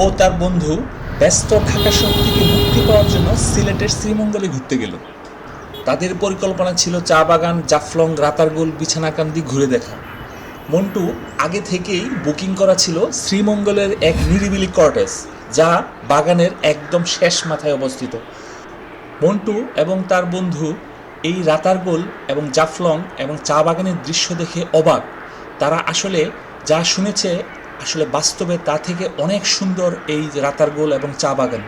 ও তার বন্ধু ব্যস্ত ঢাকা শহর থেকে মুক্তি পাওয়ার জন্য সিলেটের শ্রীমঙ্গলে ঘুরতে গেল। তাদের পরিকল্পনা ছিল চা বাগান, জাফলং, রাতারগুল, বিছানাকান্দি ঘুরে দেখা। মন্টু আগে থেকেই বুকিং করা ছিল শ্রীমঙ্গলের এক নিরিবিলি কটেজ যা বাগানের একদম শেষ মাথায় অবস্থিত। মন্টু এবং তার বন্ধু এই রাতারগোল এবং জাফলং এবং চা বাগানের দৃশ্য দেখে অবাক। তারা আসলে যা শুনেছে আসলে বাস্তবে তা থেকে অনেক সুন্দর এই রাতারগোল এবং চা বাগান।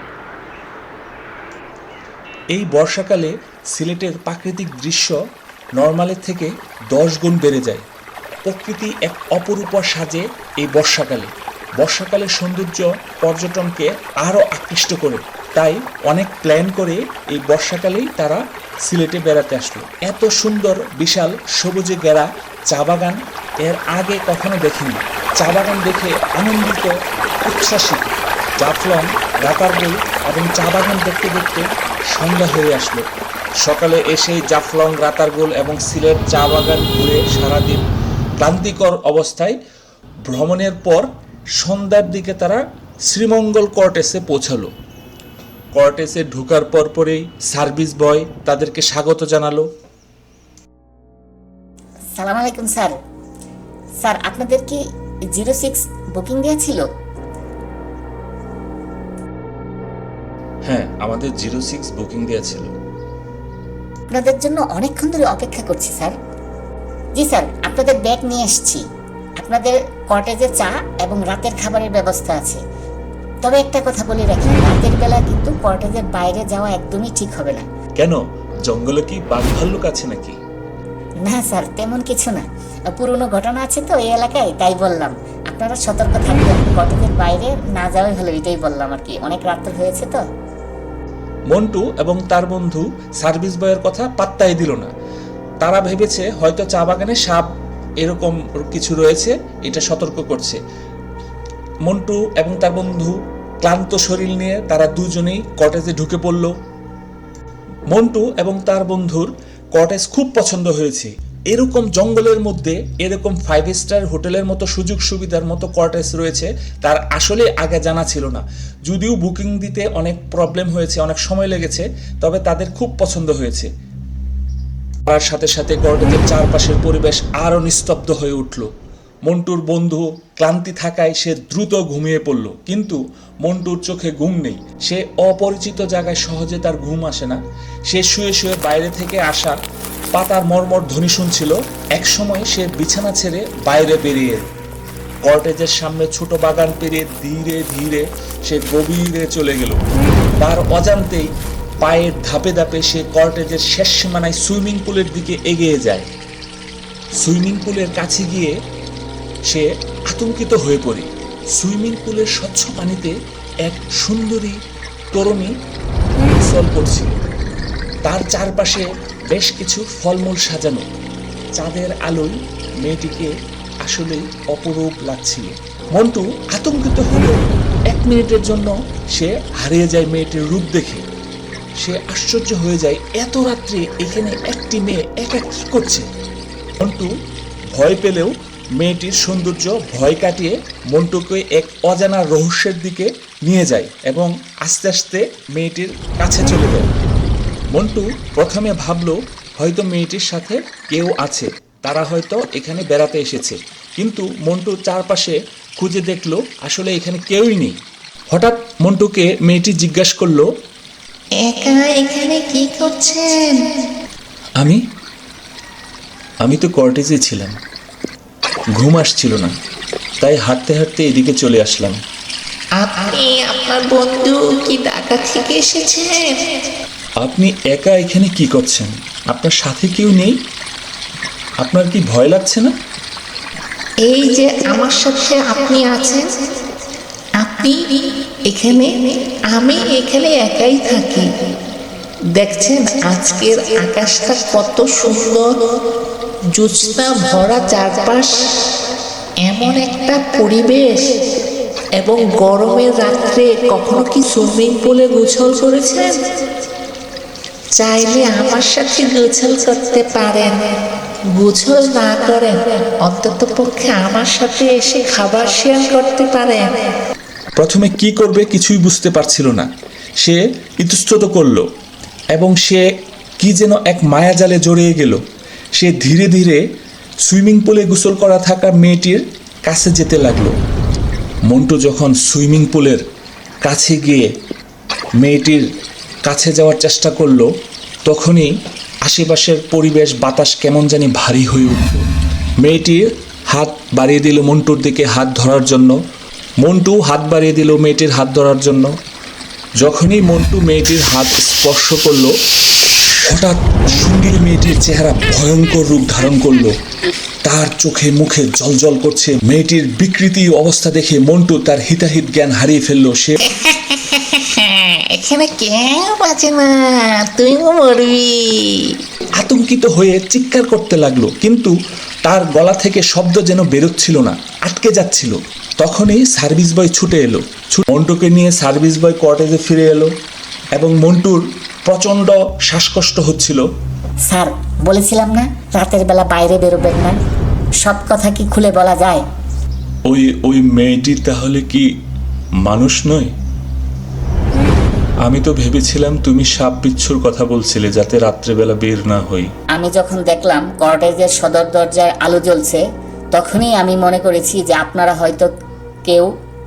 এই বর্ষাকালে সিলেটের প্রাকৃতিক দৃশ্য নর্মালের থেকে দশ গুণ বেড়ে যায়। প্রকৃতি এক অপরূপ সাজে এই বর্ষাকালে। বর্ষাকালের সৌন্দর্য পর্যটনকে আরও আকৃষ্ট করে। তাই অনেক প্ল্যান করে এই বর্ষাকালেই তারা সিলেটে বেড়াতে আসলো। এত সুন্দর, বিশাল, সবুজে ঘেরা চা বাগান এর আগে কখনো দেখিনি। চা বাগান দেখে আনন্দিত, উচ্ছ্বাসিত। জাফলং রাতারগুল এবং চা বাগান দেখতে দেখতে সন্ধ্যা হয়ে আসলো। সকালে এসেই জাফলং, রাতারগুল এবং সিলেট চা বাগান ঘুরে সারাদিন ক্লান্তিকর অবস্থায় ভ্রমণের পর সন্ধ্যার দিকে তারা শ্রীমঙ্গল কর্টেসে পৌঁছালো। কর্টেসে ঢোকার পর পরেই সার্ভিস বয় তাদেরকে স্বাগত জানালো। সালাম আলাইকুম, স্যার। স্যার, আপনাদের কি জিরো সিক্স বুকিং দেওয়া ছিল হ্যাঁ আমাদের জিরো সিক্স বুকিং দেওয়া ছিল আপনাদের জন্য অনেকক্ষণ ধরে অপেক্ষা করছি স্যার। জি স্যার আপনাদের ব্যাগ নিয়ে এসেছি। আপনাদের কটেজে চা এবং রাতের খাবারের ব্যবস্থা আছে। তবে একটা কথা বলে রাখি রাতের বেলা কিন্তু কটেজের বাইরে যাওয়া একদমই ঠিক হবে না। কেন? জঙ্গলে কি বাঘ ভাল্লুক আছে নাকি? না স্যার, তেমন কিছু না। পুরনো ঘটনা আছে তো এই এলাকায়, তাই বললাম। আপনারা সতর্ক থাকবেন কটেজের বাইরে না যাওয়াই হলো, এটাই বললাম আর কি। অনেক রাত হয়েছে তো। মন্টু এবং তার বন্ধু সার্ভিস বয়ের কথা পাত্তাই দিল না। তারা ভেবেছে হয়তো চা বাগানে সাপ এরকম কিছু রয়েছে, এটা সতর্ক করছে। মন্টু এবং তার বন্ধু ক্লান্ত শরীর নিয়ে তারা দুজনেই কটেজে ঢুকে পড়ল। মন্টু এবং তার বন্ধুর কটেজ খুব পছন্দ হয়েছে। এরকম জঙ্গলের মধ্যে, এরকম ফাইভ স্টার হোটেলের মতো সুযোগ সুবিধার মতো কটেজ রয়েছে, তার আসলে আগে জানা ছিল না। যদিও বুকিং দিতে অনেক প্রবলেম হয়েছে, অনেক সময় লেগেছে, তবে তাদের খুব পছন্দ হয়েছে। তার সাথে সাথে কটেজের চারপাশের পরিবেশ আরও নিস্তব্ধ হয়ে উঠল। মন্টুর বন্ধু ক্লান্তি থাকায় সে দ্রুত ঘুমিয়ে পড়ল। কিন্তু মন্টুর চোখে ঘুম নেই। সে অপরিচিত জায়গায় সহজে তার ঘুম আসে না। সে শুয়ে শুয়ে বাইরে থেকে আসা পাতার মর্মর ধ্বনি শুনছিল। একসময় সে বিছানা ছেড়ে বাইরে বেরিয়ে কর্টেজের সামনে ছোট বাগান পেরিয়ে ধীরে ধীরে সে গভীরে চলে গেল। তার অজান্তেই পায়ের ধাপে ধাপে সে কর্টেজের শেষ সীমানায় সুইমিং পুলের দিকে এগিয়ে যায়। সুইমিং পুলের কাছে গিয়ে সে আতঙ্কিত হয়ে পড়ে। সুইমিং পুলের স্বচ্ছ পানিতে এক সুন্দরী তরুণী গোসল করছিল। তার চারপাশে বেশ কিছু ফলমূল সাজানো। চাঁদের আলোয় মেয়েটিকে আসলেই অপরূপ লাগছিল। মন্টু আতঙ্কিত হলেও এক মিনিটের জন্য সে হারিয়ে যায় মেয়েটির রূপ দেখে। সে আশ্চর্য হয়ে যায়, এত রাত্রে এখানে একটি মেয়ে একা কি করছে? মন্টু ভয় পেলেও মেয়েটির সৌন্দর্য ভয় কাটিয়ে মন্টুকে এক অজানা রহস্যের দিকে নিয়ে যায় এবং আস্তে আস্তে মেয়েটির কাছে চলে যায়। মন্টু প্রথমে ভাবলো হয়তো মেয়েটির সাথে কেউ আছে তারা হয়তো এখানে বেড়াতে এসেছে। কিন্তু মন্টু চারপাশে খুঁজে দেখল আসলে এখানে কেউই নেই। হঠাৎ মন্টুকে মেয়েটি জিজ্ঞাসা করল একা এখানে কি করছেন? আমি? আমি তো কর্টেজে ছিলাম ঘুম আসছিল না। তাই হাঁটতে হাঁটতে এদিকে চলে আসলাম। আপনি আপনার বন্ধু কি ঢাকা থেকে এসেছেন? আপনি একা এখানে কি করছেন? আপনার সাথে কেউ নেই? আপনার কি ভয় লাগছে না? এই যে আমার সাথে আপনি আছেন আপনি এখানে আমি এখানে একাই থাকি। দেখছেন আজকের আকাশটা কত সুন্দর জ্যোৎস্না ভরা চারপাশ এমন একটা পরিবেশ এবং গরমের রাত্রে কখনো কি সুইমিং পুলে গোসল করেছেন? চাইলে আমার সাথে গোসল করতে পারেন। গোসল না করেন, অন্তত পক্ষে আমার সাথে এসে খাবার শেয়ার করতে পারেন। প্রথমে কি করবে কিছুই বুঝতে পারছিল না। সে ইতস্তত করল এবং সে কি যেন এক মায়াজালে জড়িয়ে গেল। সে ধীরে ধীরে সুইমিং পুলে গোসল করা থাকা মেয়েটির কাছে যেতে লাগল। মন্টু যখন সুইমিং পুলের কাছে গিয়ে মেয়েটির কাছে যাওয়ার চেষ্টা করল, তখনই আশেপাশের পরিবেশ, বাতাস কেমন জানি ভারী হয়ে উঠল। মেয়েটির হাত বাড়িয়ে দিল মন্টুর দিকে হাত ধরার জন্য। মন্টু হাত বাড়িয়ে দিল মেয়েটির হাত ধরার জন্য। যখনই মন্টু মেয়েটির হাত স্পর্শ করল হঠাৎ সুন্দরী মেয়েটির চেহারা ভয়ঙ্কর রূপ ধারণ করল। তার চোখে মুখে জলজল করছে। মেয়েটির বিকৃতি অবস্থা দেখে মন্টু তার হিতাহিত জ্ঞান হারিয়ে ফেলল। সে এখানে কেউ বাঁচে না তুইও মরবি। আতঙ্কিত হয়ে চিৎকার করতে লাগল কিন্তু তার গলা থেকে শব্দ যেন বেরোচ্ছিল না আটকে যাচ্ছিল। তখনই সার্ভিস বয় ছুটে এলো। মন্টুকে নিয়ে সার্ভিস বয় কটেজে ফিরে এলো। এবং মন্টুর প্রচণ্ড শ্বাসকষ্ট হচ্ছিল। স্যার বলেছিলাম না রাতের বেলা বাইরে বেরোবেন না। সব কথা কি খুলে বলা যায়? ওই ওই মেয়েটি তাহলে কি মানুষ নয়? আমি তো ভেবেছিলাম তুমি সাপ বিচ্ছুর কথা বলছিলে যাতে রাত্রেবেলা বের না হই। আমি যখন দেখলাম কটেজের সদর দরজায় আলো জ্বলছে তখনই আমি মনে করেছি যে আপনারা হয়তো কেউ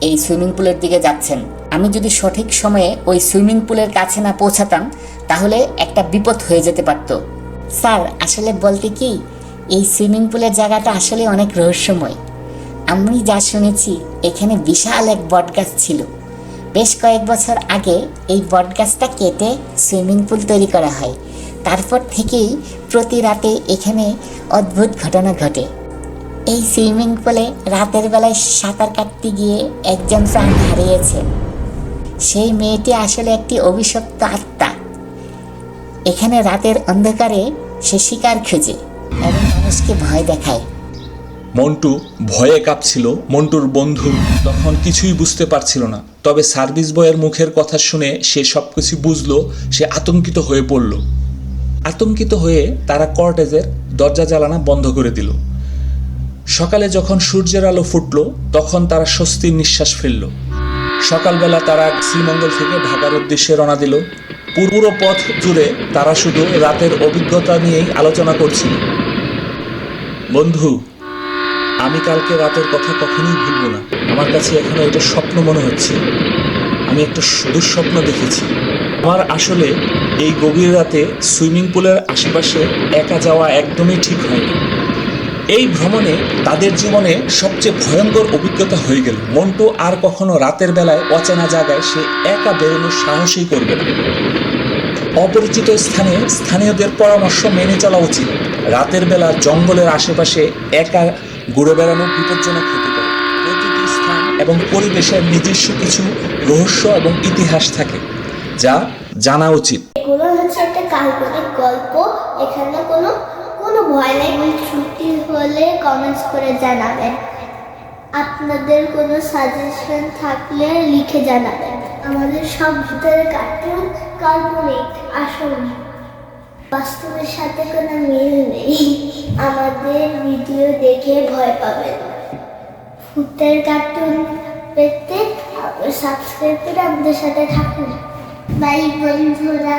এই সুইমিং পুলের দিকে যাচ্ছেন। আমি যদি সঠিক সময়ে ওই সুইমিং পুলের কাছে না পৌঁছাতাম, তাহলে একটা বিপদ হয়ে যেতে পারত। স্যার, আসলে বলতে কি, এই সুইমিং পুলের জায়গাটা আসলে অনেক রহস্যময়। আমি যা শুনেছি, এখানে বিশাল এক বটগাছ ছিল। বেশ কয়েক বছর আগে এই বটগাছটা কেটে সুইমিং পুল তৈরি করা হয়। তারপর থেকেই প্রতি রাতে এখানে অদ্ভুত ঘটনা ঘটে। এই সুইমিং পুলে রাতের বেলায় সাঁতার কাটতে গিয়ে একজন প্রাণ হারিয়েছে। সেই মেয়েটি আসলে একটি অভিশপ্ত আত্মা। এখানে রাতের অন্ধকারে সে শিকার খুঁজে এবং মানুষকে ভয় দেখায়। মন্টু ভয়ে কাঁপছিল। মন্টুর বন্ধু তখন কিছুই বুঝতে পারছিল না। তবে সার্ভিস বয়ের মুখের কথা শুনে সে সব কিছু বুঝলো, সে আতঙ্কিত হয়ে পড়ল। আতঙ্কিত হয়ে তারা কর্টেজের দরজা জ্বালানা বন্ধ করে দিল। সকালে যখন সূর্যের আলো ফুটলো, তখন তারা স্বস্তির নিঃশ্বাস ফেলল। সকালবেলা তারা শ্রীমঙ্গল থেকে ঢাকার উদ্দেশ্যে রওনা দিল। পুরো পথ জুড়ে তারা শুধু রাতের অভিজ্ঞতা নিয়েই আলোচনা করছিল। বন্ধু, আমি কালকে রাতের কথা কখনোই ভুলব না। আমার কাছে এখনও এটা স্বপ্ন মনে হচ্ছে। আমি একটা দুঃস্বপ্ন দেখেছি। আমার আসলে এই গভীর রাতে সুইমিং পুলের আশেপাশে একা যাওয়া একদমই ঠিক হয়নি। এই ভ্রমণে তাদের জীবনে সবচেয়ে ভয়ঙ্কর অভিজ্ঞতা হয়ে গেল। মন্টু আর কখনো রাতের বেলায় অচেনা জায়গায় সে একা বেরোনোর সাহসই করবে না। অপরিচিত স্থানে স্থানীয়দের পরামর্শ মেনে চলা উচিত। রাতের বেলা জঙ্গলের আশেপাশে একা ঘুরে বেড়ানো বিপজ্জনক হতে পারে। প্রতিটি স্থান এবং পরিবেশের নিজস্ব কিছু রহস্য এবং ইতিহাস থাকে, যা জানা উচিত। এগুলো হচ্ছে একটা কাল্পনিক গল্প। এখানে কোনো কোনো ভয় নেই হলে কমেন্টস করে জানাবেন। আপনাদের কোনো সাজেশন থাকলে লিখে জানাবেন। আমাদের সব ভিতরে কার্টুন কাল্পনিক আসল। বাস্তবের সাথে কোনো মিল নেই। আমাদের ভিডিও দেখে ভয় পাবেন। ভূতের কার্টুন পেতে সাবস্ক্রাইব করে আমাদের সাথে থাকুন। বাই বন্ধুরা।